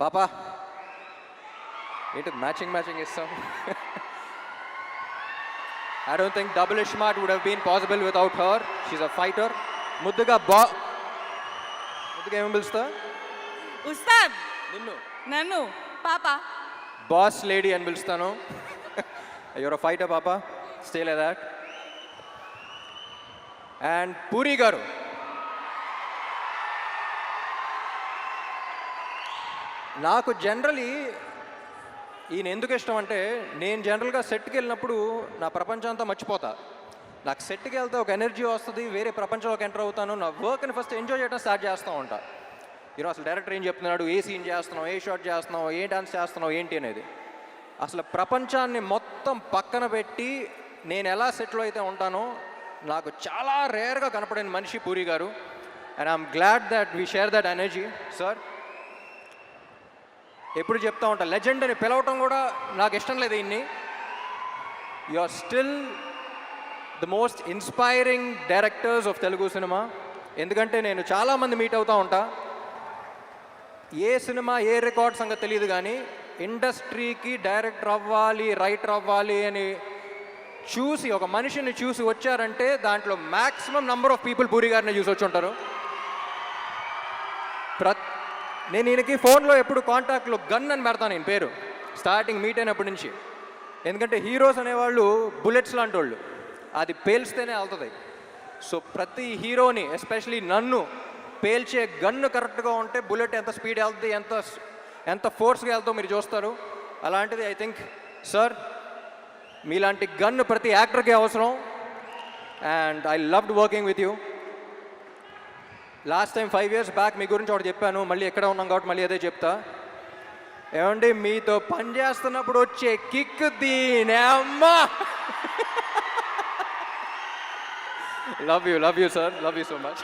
పాపా. ఏంటి matching matching ఇస్తాం I don't think double iSmart would have been possible without her she a fighter ముద్దుగా బా ముద్దుగా ఏమి పిలుస్తా? ఉస్తాద్. నిన్ను. నన్ను. పాప. బాస్ లేడీ అని పిలుస్తాను. యువర్ ఫైటర్ పాప. Stay like that and Puri garu. నాకు జనరలీ ఈయన ఎందుకు ఇష్టం అంటే నేను జనరల్గా సెట్కి వెళ్ళినప్పుడు నా ప్రపంచం అంతా మర్చిపోతా. నాకు సెట్కి వెళ్తే ఒక ఎనర్జీ వస్తుంది వేరే ప్రపంచంలోకి ఎంటర్ అవుతాను నా వర్క్ని ఫస్ట్ ఎంజాయ్ చేయడం స్టార్ట్ చేస్తూ ఉంటా. ఈరోజు అసలు డైరెక్టర్ ఏం చెప్తున్నాడు ఏ సీన్ చేస్తున్నావు ఏ షాట్ చేస్తున్నావు ఏ డాన్స్ చేస్తున్నావు ఏంటి అనేది. అసలు ప్రపంచాన్ని మొత్తం పక్కన పెట్టి నేను ఎలా సెట్లో అయితే ఉంటానో నాకు చాలా రేర్గా కనపడిన మనిషి Puri garu. And I'm glad that we share that energy sir ఎప్పుడు చెప్తా ఉంటా లెజెండ్ అని పిలవటం కూడా నాకు ఇష్టం లేదు ఇన్ని. You are still the most inspiring directors of Telugu cinema ఎందుకంటే నేను చాలామంది మీట్ అవుతూ ఉంటా. ఏ సినిమా ఏ రికార్డ్ సంగతి తెలియదు కానీ ఇండస్ట్రీకి డైరెక్టర్ అవ్వాలి రైటర్ అవ్వాలి అని చూసి ఒక మనిషిని చూసి వచ్చారంటే దాంట్లో maximum number of people Puri గారిని చూసి వచ్చి ఉంటారు. ప్రతి నేను ఈయనకి ఫోన్లో ఎప్పుడు కాంటాక్ట్లో గన్ అని పెడతాను నేను పేరు. స్టార్టింగ్ మీట్ అయినప్పటి నుంచి. ఎందుకంటే హీరోస్ అనేవాళ్ళు బుల్లెట్స్ లాంటి వాళ్ళు అది పేల్స్తేనే వెళ్తుంది. సో ప్రతి హీరోని ఎస్పెషలీ నన్ను పేల్చే గన్ను కరెక్ట్గా ఉంటే బుల్లెట్ ఎంత స్పీడ్ వెళ్తుంది ఎంత ఎంత ఫోర్స్గా వెళ్తో మీరు చూస్తారు. అలాంటిది ఐ థింక్ సార్ మీలాంటి గన్ను ప్రతి యాక్టర్కి అవసరం. And I loved working with you. Last time five years back మీ గురించి ఒకటి చెప్పాను మళ్ళీ ఎక్కడ ఉన్నాం కాబట్టి మళ్ళీ అదే చెప్తా. ఏమండి మీతో పని చేస్తున్నప్పుడు వచ్చే కిక్ దీనే అమ్మా! Love you love you sir love you so much